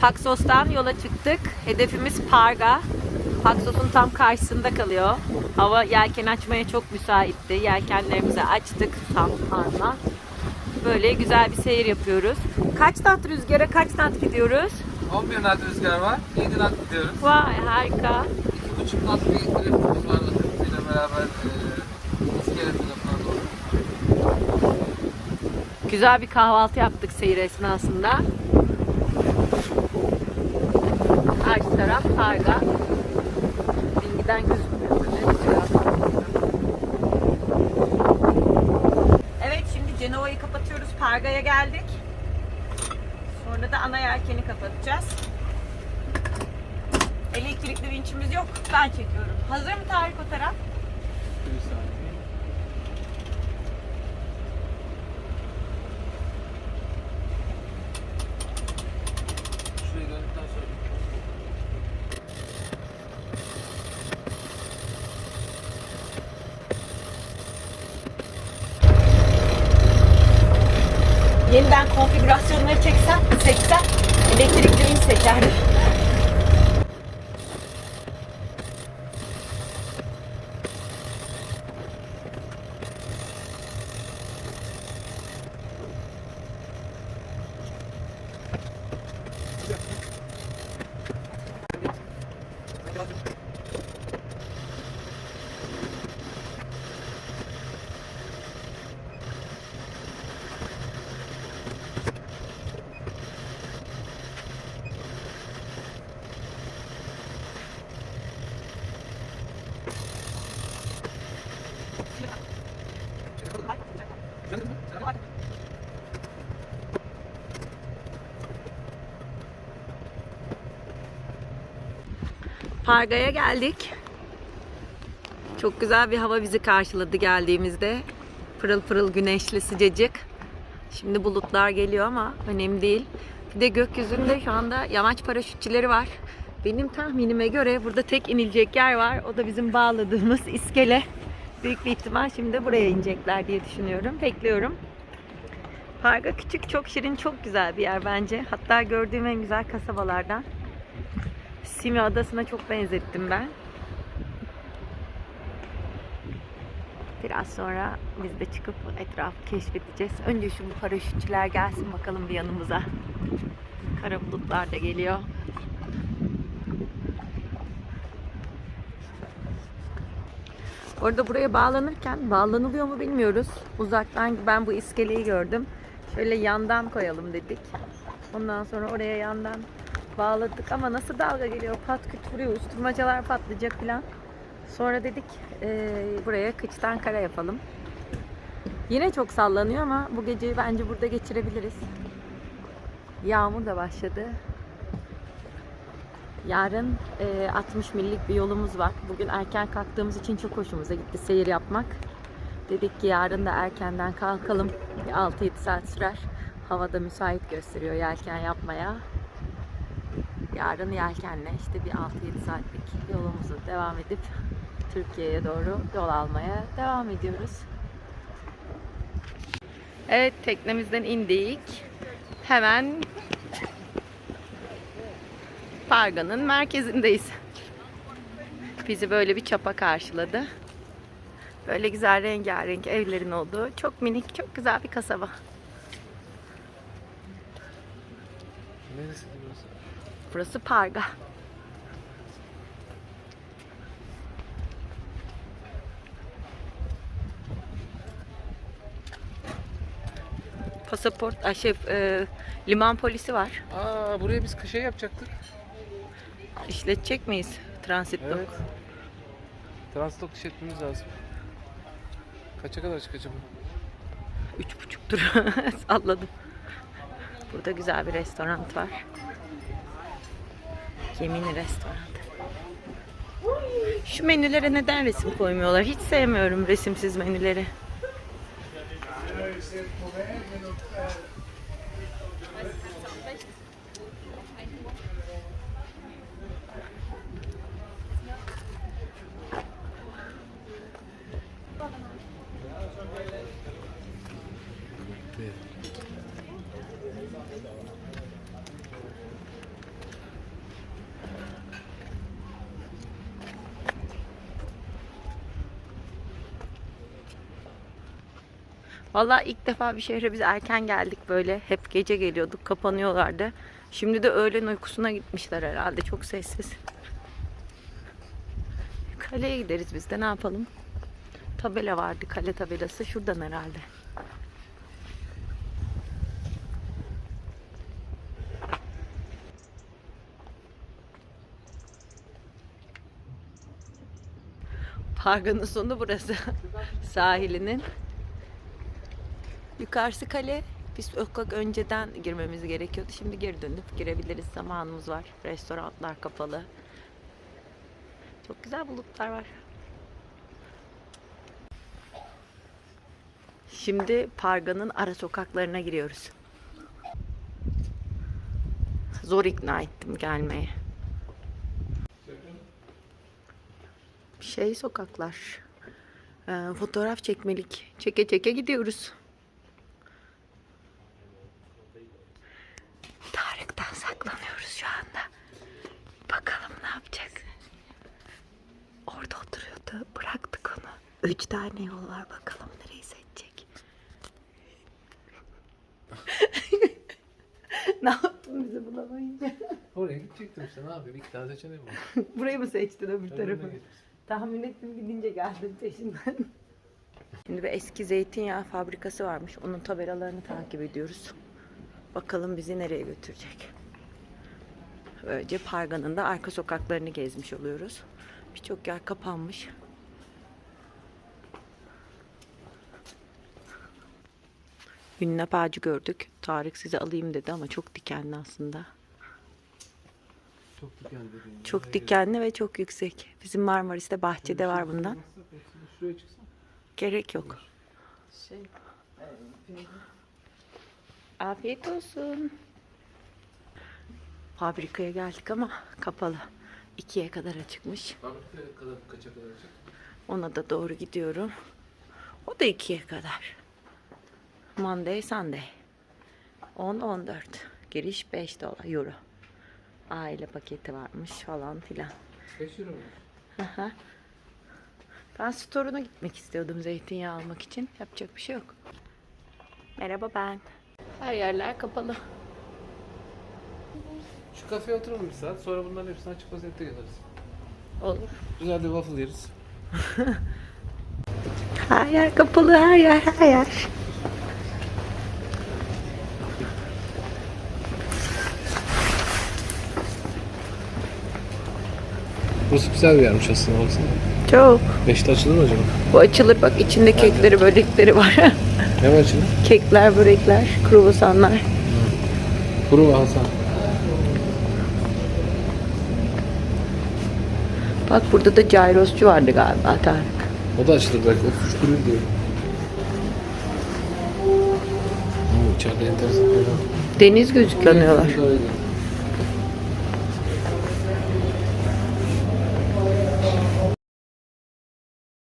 Paksos'tan yola çıktık. Hedefimiz Parga. Paksos'un tam karşısında kalıyor. Hava yelken açmaya çok müsaitti. Yelkenlerimizi açtık tam anda. Böyle güzel bir seyir yapıyoruz. Kaç knot rüzgara kaç knot gidiyoruz? 11 knot rüzgar var. 7 knot gidiyoruz. Vay harika. 2,5 knot bir driftimiz var ile beraber e, iskele tarafına doğru. Güzel bir kahvaltı yaptık seyir esnasında. Parga. Bilgiden gözükmüyor. Evet şimdi Cenova'yı kapatıyoruz. Parga'ya geldik. Sonra da ana yelkeni kapatacağız. Elektrikli vinçimiz yok. Ben çekiyorum. Hazır mı Tarık o taraf? Bir saniye. Yeniden konfigürasyonları çeksem, seçsem elektrikli vinç Parga'ya geldik. Çok güzel bir hava bizi karşıladı geldiğimizde. Pırıl pırıl güneşli sıcacık. Şimdi bulutlar geliyor ama önemli değil. Bir de gökyüzünde şu anda yamaç paraşütçüleri var. Benim tahminime göre burada tek inilecek yer var. O da bizim bağladığımız iskele. Büyük bir ihtimal şimdi buraya inecekler diye düşünüyorum. Bekliyorum. Parga küçük, çok şirin, çok güzel bir yer bence. Hatta gördüğüm en güzel kasabalardan. Simi Adası'na çok benzettim ben. Biraz sonra biz de çıkıp etrafı keşfedeceğiz. Önce şu paraşütçüler gelsin bakalım bir yanımıza. Kara bulutlar da geliyor. Orada buraya bağlanırken bağlanılıyor mu bilmiyoruz. Uzaktan ben bu iskeleyi gördüm. Şöyle yandan koyalım dedik. Ondan sonra oraya yandan bağladık ama nasıl dalga geliyor pat küt vuruyor usturmacalar patlayacak falan. Sonra dedik eee, buraya kıçtan kara yapalım. Yine çok sallanıyor ama bu geceyi bence burada geçirebiliriz. Yağmur da başladı. Yarın eee, 60 millik bir yolumuz var. Bugün erken kalktığımız için çok hoşumuza gitti seyir yapmak. Dedik ki yarın da erkenden kalkalım. Bir 6-7 saat sürer. Havada müsait gösteriyor yelken yapmaya. Yarın yelkenle işte bir 6-7 saatlik yolumuzu devam edip Türkiye'ye doğru yol almaya devam ediyoruz. Evet teknemizden indik. Hemen Parga'nın merkezindeyiz. Bizi böyle bir çapa karşıladı. Böyle güzel rengarenk evlerin olduğu çok minik, çok güzel bir kasaba. Neresi burası? Burası Parga. Pasaport, ay şey, e, liman polisi var. Aa buraya biz şey yapacaktık. İşletecek miyiz transit dok? Evet. Translok işletmemiz lazım. Kaça kadar çıkacak bu? Üç buçuktur. Salladım. Burada güzel bir restoran var. Gemini restoran. Şu menülere neden resim koymuyorlar? Hiç sevmiyorum resimsiz menüleri. Vallahi ilk defa bir şehre biz erken geldik böyle. Hep gece geliyorduk, kapanıyorlardı. Şimdi de öğlen uykusuna gitmişler herhalde. Çok sessiz. Kaleye gideriz biz de ne yapalım? Tabela vardı, kale tabelası. Şuradan herhalde. Parganın sonu burası. Sahilinin. Yukarısı kale. Biz sokak önceden girmemiz gerekiyordu. Şimdi geri dönüp girebiliriz. Zamanımız var. Restoranlar kapalı. Çok güzel bulutlar var. Şimdi Parga'nın ara sokaklarına giriyoruz. Zor ikna ettim gelmeye. Şey sokaklar. Ee, fotoğraf çekmelik. Çeke çeke gidiyoruz. Tarık'tan saklanıyoruz şu anda. Bakalım ne yapacak. Orada oturuyordu. Bıraktık onu. Üç tane yol var. Bakalım nereyi seçecek. ne yaptın bizi bulamayınca? Oraya gidecektim işte ne yapayım? İki tane seçeneğim var. Burayı mı seçtin öbür Önüne tarafı? git. Tahmin ettim gidince geldim peşinden. Şimdi bir eski zeytinyağı fabrikası varmış. Onun tabelalarını takip ediyoruz. Bakalım bizi nereye götürecek. Böylece Parga'nın da arka sokaklarını gezmiş oluyoruz. Birçok yer kapanmış. Ünlep ağacı gördük. Tarık size alayım dedi ama çok dikenli aslında. Çok dikenli. Çok dikenli ve çok yüksek. Bizim Marmaris'te bahçede var bundan. Şuraya çıksana. Gerek yok. Afiyet olsun. Fabrikaya geldik ama kapalı. İkiye kadar açıkmış. Fabrikaya kadar kaça kadar açık? Ona da doğru gidiyorum. O da ikiye kadar. Monday, Sunday. 10-14. Giriş 5 dolar, euro. Aile paketi varmış falan filan. 5 euro mu? Ben store'una gitmek istiyordum zeytinyağı almak için. Yapacak bir şey yok. Merhaba ben. Her yerler kapalı. Şu kafeye oturalım bir saat. Sonra bunların hepsini açık vaziyette geliriz. Olur. Güzel bir waffle yeriz. Her yer kapalı, her yer, her yer. Burası güzel bir yermiş aslında baksana. Çok. 5'te açılır mı acaba? Bu açılır bak içinde kekleri, börekleri var. Ne var açılır? Kekler, börekler, kruvasanlar. Kuru ve Hasan. Bak burada da gyrosçu vardı galiba Tarık. O da açılır belki. O kuş kuru diyor. Oo, içeride enteresan. Deniz. Böyle.